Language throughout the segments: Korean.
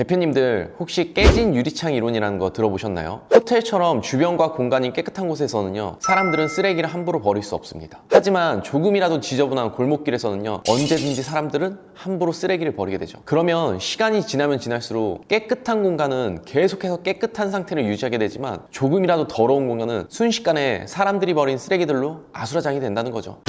대표님들 혹시 깨진 유리창 이론이라는 거 들어보셨나요? 호텔처럼 주변과 공간이 깨끗한 곳에서는요 사람들은 쓰레기를 함부로 버릴 수 없습니다. 하지만 조금이라도 지저분한 골목길에서는요 언제든지 사람들은 함부로 쓰레기를 버리게 되죠. 그러면 시간이 지나면 지날수록 깨끗한 공간은 계속해서 깨끗한 상태를 유지하게 되지만 조금이라도 더러운 공간은 순식간에 사람들이 버린 쓰레기들로 아수라장이 된다는 거죠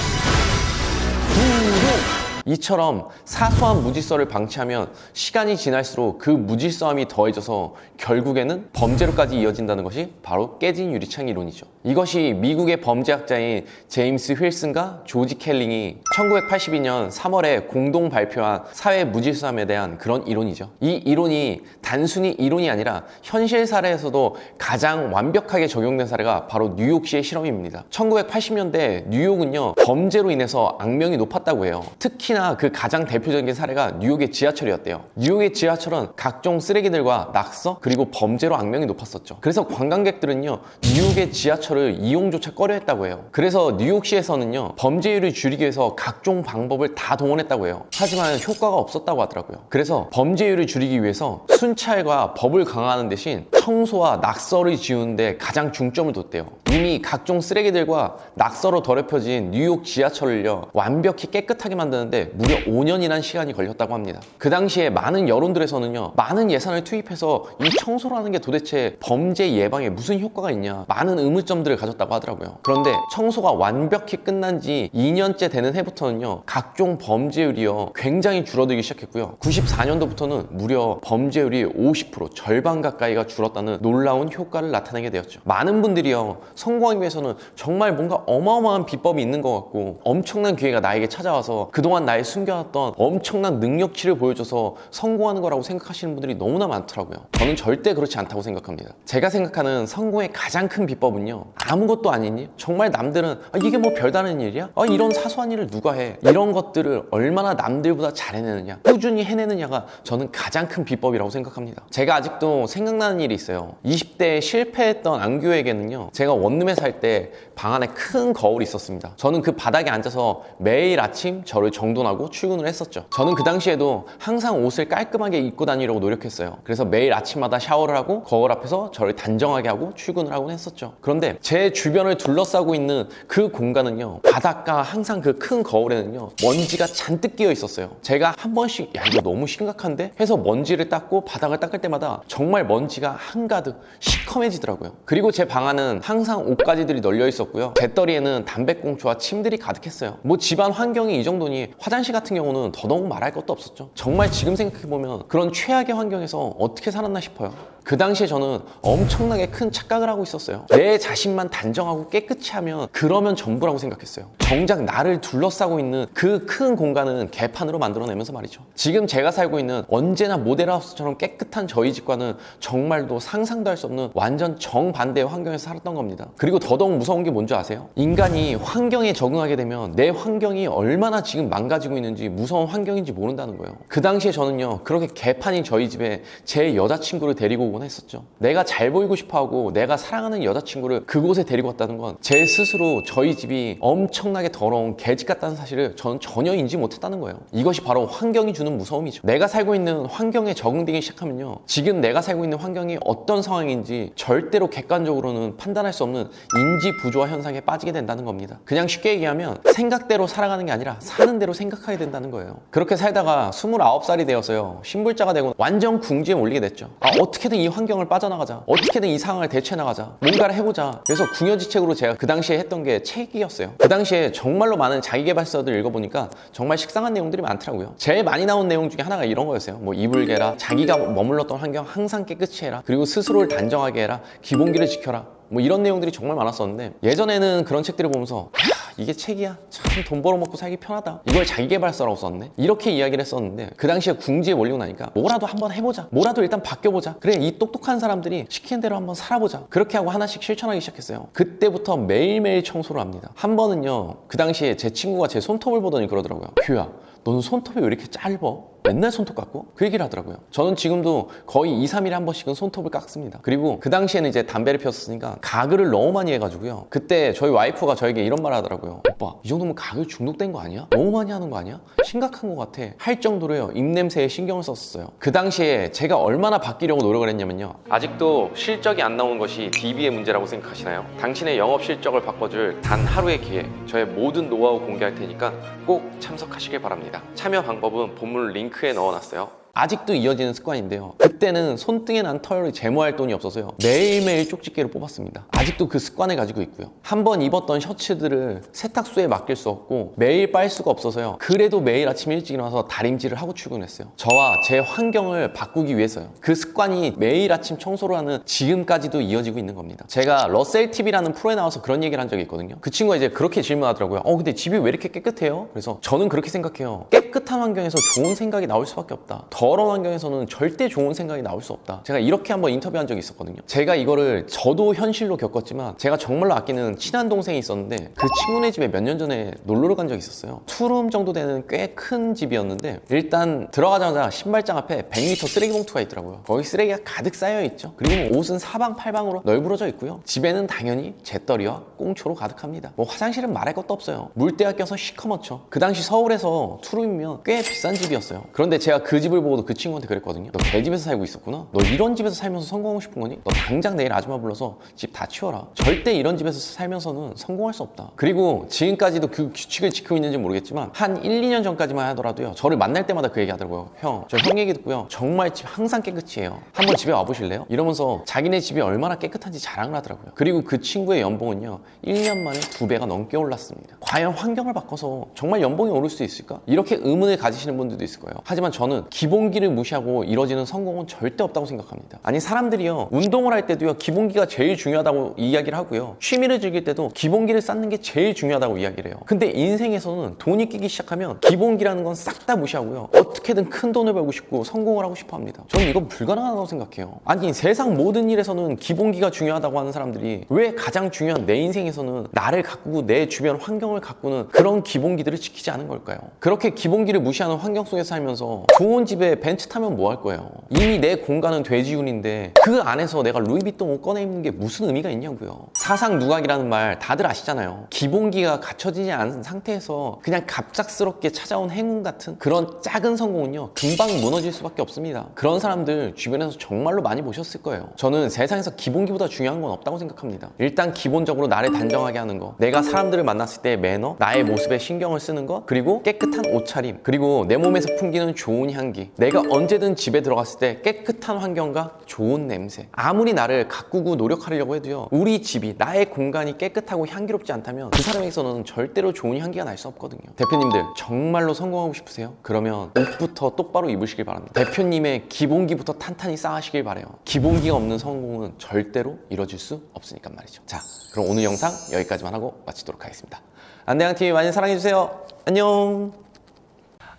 이처럼 사소한 무질서를 방치하면 시간이 지날수록 그 무질서함이 더해져서 결국에는 범죄로까지 이어진다는 것이 바로 깨진 유리창 이론이죠. 이것이 미국의 범죄학자인 제임스 휠슨과 조지 켈링이 1982년 3월에 공동 발표한 사회 무질서함에 대한 그런 이론이죠. 이 이론이 단순히 이론이 아니라 현실 사례에서도 가장 완벽하게 적용된 사례가 바로 뉴욕시의 실험입니다. 1980년대 뉴욕은요 범죄로 인해서 악명이 높았다고 해요. 특히나 그 가장 대표적인 사례가 뉴욕의 지하철이었대요. 뉴욕의 지하철은 각종 쓰레기들과 낙서 그리고 범죄로 악명이 높았었죠. 그래서 관광객들은요 뉴욕의 지하철을 이용조차 꺼려했다고 해요. 그래서 뉴욕시에서는요 범죄율을 줄이기 위해서 각종 방법을 다 동원했다고 해요. 하지만 효과가 없었다고 하더라고요. 그래서 범죄율을 줄이기 위해서 순찰과 법을 강화하는 대신 청소와 낙서를 지우는데 가장 중점을 뒀대요. 이미 각종 쓰레기들과 낙서로 더럽혀진 뉴욕 지하철을요 완벽히 깨끗하게 만드는데 무려 5년이라는 시간이 걸렸다고 합니다. 그 당시에 많은 여론들에서는요 많은 예산을 투입해서 이 청소라는 게 도대체 범죄 예방에 무슨 효과가 있냐 많은 의문점들을 가졌다고 하더라고요. 그런데 청소가 완벽히 끝난 지 2년째 되는 해부터는요 각종 범죄율이요 굉장히 줄어들기 시작했고요. 94년도부터는 무려 범죄율이 50% 절반 가까이가 줄었다는 놀라운 효과를 나타내게 되었죠. 많은 분들이요 성공하기 위해서는 정말 뭔가 어마어마한 비법이 있는 것 같고 엄청난 기회가 나에게 찾아와서 그동안 나의 숨겨놨던 엄청난 능력치를 보여줘서 성공하는 거라고 생각하시는 분들이 너무나 많더라고요. 저는 절대 그렇지 않다고 생각합니다. 제가 생각하는 성공의 가장 큰 비법은요. 아무것도 아니니? 정말 남들은 아, 이게 뭐 별다른 일이야? 아, 이런 사소한 일을 누가 해? 이런 것들을 얼마나 남들보다 잘 해내느냐? 꾸준히 해내느냐가 저는 가장 큰 비법이라고 생각합니다. 제가 아직도 생각나는 일이 있어요. 20대에 실패했던 안교에게는요. 제가 원룸에 살 때 방 안에 큰 거울이 있었습니다. 저는 그 바닥에 앉아서 매일 아침 저를 정돈 하고 출근을 했었죠. 저는 그 당시에도 항상 옷을 깔끔하게 입고 다니려고 노력했어요. 그래서 매일 아침마다 샤워를 하고 거울 앞에서 저를 단정하게 하고 출근을 하곤 했었죠. 그런데 제 주변을 둘러싸고 있는 그 공간은요. 바닥과 항상 그 큰 거울에는요. 먼지가 잔뜩 끼어 있었어요. 제가 한 번씩 야 이거 너무 심각한데 해서 먼지를 닦고 바닥을 닦을 때마다 정말 먼지가 한가득 시커매지더라고요. 그리고 제 방 안은 항상 옷가지들이 널려 있었고요. 배터리에는 담배꽁초와 침들이 가득했어요. 뭐 집안 환경이 이 정도니 화 장실 같은 경우는 더더욱 말할 것도 없었죠. 정말 지금 생각해보면 그런 최악의 환경에서 어떻게 살았나 싶어요. 그 당시에 저는 엄청나게 큰 착각을 하고 있었어요. 내 자신만 단정하고 깨끗이 하면 그러면 전부라고 생각했어요. 정작 나를 둘러싸고 있는 그 큰 공간은 개판으로 만들어내면서 말이죠. 지금 제가 살고 있는 언제나 모델하우스처럼 깨끗한 저희 집과는 정말도 상상도 할 수 없는 완전 정반대의 환경에서 살았던 겁니다. 그리고 더더욱 무서운 게 뭔지 아세요? 인간이 환경에 적응하게 되면 내 환경이 얼마나 지금 망가지고 있는지 무서운 환경인지 모른다는 거예요. 그 당시에 저는요, 그렇게 개판인 저희 집에 제 여자친구를 데리고 오곤 했었죠. 내가 잘 보이고 싶어 하고 내가 사랑하는 여자친구를 그곳에 데리고 왔다는 건 제 스스로 저희 집이 엄청나게 더러운 개집 같다는 사실을 저는 전혀 인지 못했다는 거예요. 이것이 바로 환경이 주는 무서움이죠. 내가 살고 있는 환경에 적응되기 시작하면요. 지금 내가 살고 있는 환경이 어떤 상황인지 절대로 객관적으로는 판단할 수 없는 인지 부조화 현상에 빠지게 된다는 겁니다. 그냥 쉽게 얘기하면 생각대로 살아가는 게 아니라 사는 대로 생각하게 된다는 거예요. 그렇게 살다가 29살이 되어서요. 신불자가 되고 완전 궁지에 몰리게 됐죠. 아, 어떻게든 이 환경을 빠져나가자. 어떻게든 이 상황을 대처해 나가자. 뭔가를 해보자. 그래서 궁여지책으로 제가 그 당시에 했던 게 책이었어요. 그 당시에 정말로 많은 자기개발서들 읽어보니까 정말 식상한 내용들이 많더라고요. 제일 많이 나온 내용 중에 하나가 이런 거였어요. 뭐 이불 개라, 자기가 머물렀던 환경 항상 깨끗이 해라, 그리고 스스로를 단정하게 해라, 기본기를 지켜라. 뭐 이런 내용들이 정말 많았었는데 예전에는 그런 책들을 보면서 야, 이게 책이야? 참 돈 벌어먹고 살기 편하다. 이걸 자기개발서라고 썼네? 이렇게 이야기를 했었는데 그 당시에 궁지에 몰리고 나니까 뭐라도 한번 해보자. 뭐라도 일단 바뀌어보자. 그래 이 똑똑한 사람들이 시키는 대로 한번 살아보자. 그렇게 하고 하나씩 실천하기 시작했어요. 그때부터 매일매일 청소를 합니다. 한 번은요 그 당시에 제 친구가 제 손톱을 보더니 그러더라고요. 규야 너는 손톱이 왜 이렇게 짧어? 맨날 손톱 깎고? 그 얘기를 하더라고요. 저는 지금도 거의 2, 3일에 한 번씩은 손톱을 깎습니다. 그리고 그 당시에는 이제 담배를 피웠으니까 가글을 너무 많이 해가지고요. 그때 저희 와이프가 저에게 이런 말 하더라고요. 오빠, 이 정도면 가글 중독된 거 아니야? 너무 많이 하는 거 아니야? 심각한 것 같아. 할 정도로요. 입냄새에 신경을 썼었어요. 그 당시에 제가 얼마나 바뀌려고 노력을 했냐면요. 아직도 실적이 안 나오는 것이 DB의 문제라고 생각하시나요? 당신의 영업 실적을 바꿔줄 단 하루의 기회. 저의 모든 노하우 공개할 테니까 꼭 참석하시길 바랍니다. 참여 방법은 본문 링크 에 넣어놨어요. 아직도 이어지는 습관인데요. 그때는 손등에 난 털을 제모할 돈이 없어서요. 매일매일 쪽집게로 뽑았습니다. 아직도 그 습관을 가지고 있고요. 한 번 입었던 셔츠들을 세탁소에 맡길 수 없고 매일 빨 수가 없어서요. 그래도 매일 아침 일찍 일어나서 다림질을 하고 출근했어요. 저와 제 환경을 바꾸기 위해서요. 그 습관이 매일 아침 청소를 하는 지금까지도 이어지고 있는 겁니다. 제가 러셀 TV라는 프로에 나와서 그런 얘기를 한 적이 있거든요. 그 친구가 이제 그렇게 질문하더라고요. 어, 근데 집이 왜 이렇게 깨끗해요? 그래서 저는 그렇게 생각해요. 깨끗한 환경에서 좋은 생각이 나올 수밖에 없다. 더러운 환경에서는 절대 좋은 생각이 나올 수 없다. 제가 이렇게 한번 인터뷰한 적이 있었거든요. 제가 이거를 저도 현실로 겪었지만 제가 정말로 아끼는 친한 동생이 있었는데 그 친구네 집에 몇 년 전에 놀러를 간 적이 있었어요. 투룸 정도 되는 꽤 큰 집이었는데 일단 들어가자마자 신발장 앞에 100리터 쓰레기 봉투가 있더라고요. 거기 쓰레기가 가득 쌓여 있죠. 그리고 옷은 사방팔방으로 널브러져 있고요. 집에는 당연히 재떨이와 꽁초로 가득합니다. 뭐 화장실은 말할 것도 없어요. 물때가 껴서 시커멓죠. 그 당시 서울에서 투룸이면 꽤 비싼 집이었어요. 그런데 제가 그 집을 보고 도 그 친구한테 그랬거든요. 너 개집에서 살고 있었구나. 너 이런 집에서 살면서 성공하고 싶은 거니? 너 당장 내일 아줌마 불러서 집 다 치워라. 절대 이런 집에서 살면서는 성공할 수 없다. 그리고 지금까지도 그 규칙을 지키고 있는지 모르겠지만 한 1, 2년 전까지만 하더라도요. 저를 만날 때마다 그 얘기 하더라고요. 형, 저 형 얘기 듣고요. 정말 집 항상 깨끗이 해요. 한번 집에 와보실래요? 이러면서 자기네 집이 얼마나 깨끗한지 자랑을 하더라고요. 그리고 그 친구의 연봉은요. 1년 만에 두 배가 넘게 올랐습니다. 과연 환경을 바꿔서 정말 연봉이 오를 수 있을까? 이렇게 의문을 가지시는 분들도 있을 거예요. 하지만 저는 기본 기를 무시하고 이뤄지는 성공은 절대 없다고 생각합니다. 아니 사람들이요. 운동을 할 때도요. 기본기가 제일 중요하다고 이야기를 하고요. 취미를 즐길 때도 기본기를 쌓는 게 제일 중요하다고 이야기를 해요. 근데 인생에서는 돈이 끼기 시작하면 기본기라는 건 싹 다 무시하고요. 어떻게든 큰 돈을 벌고 싶고 성공을 하고 싶어 합니다. 저는 이건 불가능하다고 생각해요. 아니 세상 모든 일에서는 기본기가 중요하다고 하는 사람들이 왜 가장 중요한 내 인생에서는 나를 가꾸고 내 주변 환경을 가꾸는 그런 기본기들을 지키지 않은 걸까요? 그렇게 기본기를 무시하는 환경 속에 살면서 좋은 집에 벤츠 타면 뭐 할 거예요? 이미 내 공간은 돼지운인데 그 안에서 내가 루이비통 옷 꺼내 입는 게 무슨 의미가 있냐고요. 사상 누각이라는 말 다들 아시잖아요. 기본기가 갖춰지지 않은 상태에서 그냥 갑작스럽게 찾아온 행운 같은 그런 작은 성공은요 금방 무너질 수밖에 없습니다. 그런 사람들 주변에서 정말로 많이 보셨을 거예요. 저는 세상에서 기본기보다 중요한 건 없다고 생각합니다. 일단 기본적으로 나를 단정하게 하는 거, 내가 사람들을 만났을 때 매너, 나의 모습에 신경을 쓰는 거, 그리고 깨끗한 옷차림, 그리고 내 몸에서 풍기는 좋은 향기. 내가 언제든 집에 들어갔을 때 깨끗한 환경과 좋은 냄새. 아무리 나를 가꾸고 노력하려고 해도요, 우리 집이 나의 공간이 깨끗하고 향기롭지 않다면 그 사람에게서는 절대로 좋은 향기가 날 수 없거든요. 대표님들 정말로 성공하고 싶으세요? 그러면 옷부터 똑바로 입으시길 바랍니다. 대표님의 기본기부터 탄탄히 쌓으시길 바래요. 기본기가 없는 성공은 절대로 이뤄질 수 없으니까 말이죠. 자, 그럼 오늘 영상 여기까지만 하고 마치도록 하겠습니다. 안대양 TV 많이 사랑해 주세요. 안녕.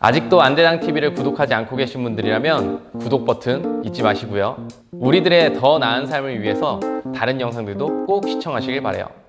아직도 안대장 TV를 구독하지 않고 계신 분들이라면 구독 버튼 잊지 마시고요. 우리들의 더 나은 삶을 위해서 다른 영상들도 꼭 시청하시길 바래요.